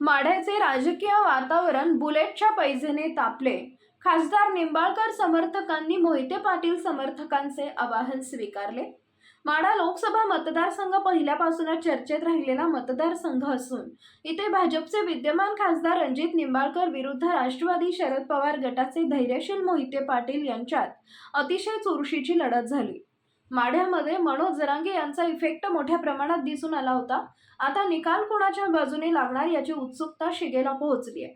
माढ्याचे राजकीय वातावरण बुलेटच्या पैजेने तापले. खासदार निंबाळकर समर्थकांनी मोहिते पाटील समर्थकांचे आवाहन स्वीकारले. माढा लोकसभा मतदारसंघ पहिल्यापासूनच चर्चेत राहिलेला मतदारसंघ असून इथे भाजपचे विद्यमान खासदार रणजित निंबाळकर विरुद्ध राष्ट्रवादी शरद पवार गटाचे धैर्यशील मोहिते पाटील यांच्यात अतिशय चुरशीची लढत झाली. माढ्यामध्ये मनोज जरांगे यांचा इफेक्ट मोठ्या प्रमाणात दिसून आला होता. आता निकाल कोणाच्या बाजूने लागणार याची उत्सुकता शिगेला पोहोचली आहे.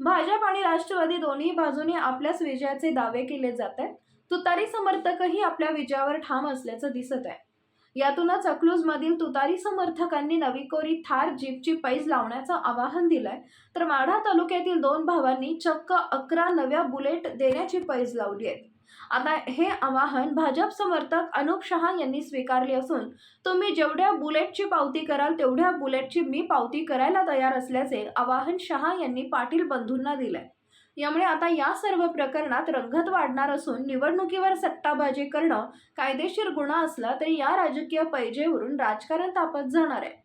भाजप आणि राष्ट्रवादी दोन्ही बाजूने आपल्याच विजयाचे दावे केले जात आहेत. तुतारी समर्थकही आपल्या विजयावर ठाम असल्याचं दिसत आहे. यातूनच अकलूजमधील तुतारी समर्थकांनी नवी कोरी थार जीपची पैज लावण्याचं आवाहन दिलंय. तर माढा तालुक्यातील दोन भावांनी चक्क अकरा नव्या बुलेट देण्याची पैज लावली आहे. आता हे आवाहन भाजप समर्थक अनुप शहा यांनी स्वीकारले असून तुम्ही जेवढ्या बुलेटची पावती कराल तेवढ्या बुलेटची मी पावती करायला तयार असल्याचे आवाहन शहा यांनी पाटील बंधूंना दिलंय. यामुळे आता या सर्व प्रकरणात रंगत वाढणार असून निवडणुकीवर सट्टाबाजी करणं कायदेशीर गुन्हा असला तरी या राजकीय पैजेवरून राजकारण तापत जाणार आहे.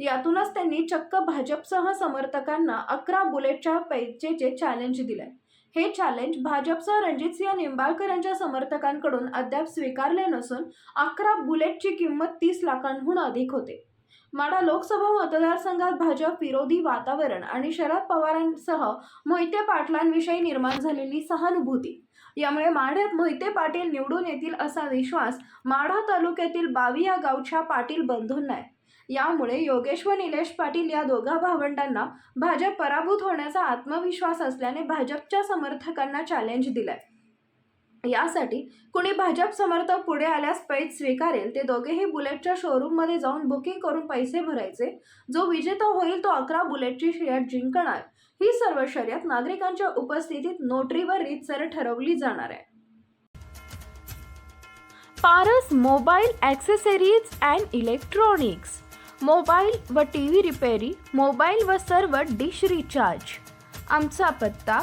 यातूनच त्यांनी चक्क भाजपसह समर्थकांना अकरा बुलेटच्या पैजेचे चॅलेंज दिले. हे चॅलेंज भाजपसह रणजितसिंह निंबाळकर यांच्या समर्थकांकडून अद्याप स्वीकारले नसून अकरा बुलेटची किंमत तीस लाखांहून अधिक होते. माडा लोकसभा मतदारसंघात भाजप विरोधी वातावरण आणि शरद पवारांसह मोहिते पाटलांविषयी निर्माण झालेली सहानुभूती. यामुळे माढ्यात मोहिते पाटील निवडून येतील असा विश्वास माढा तालुक्यातील बावी या गावच्या पाटील बंधूंना आहे. यामुळे योगेश व निलेश पाटील या दोघा भावंडांना भाजप पराभूत होण्याचा आत्मविश्वास असल्याने भाजपच्या समर्थकांना चॅलेंज दिलाय. यासाठी कुणी भाजप समर्थक पुढे आल्यास पैज स्वीकारेल ते दोघेही बुलेटच्या शोरूममध्ये जाऊन बुकिंग करून पैसे भरायचे. जो विजेता होईल तो अकरा बुलेटची शर्यत जिंकणार. ही सर्व शर्यत नागरिकांच्या उपस्थितीत नोटरीवर रीतसर ठरवली जाणार आहे. Paras mobile accessories and electronics. Mobile व टी व्ही रिपेरी मोबाईल व सर्व डिश रिचार्ज. आमचा पत्ता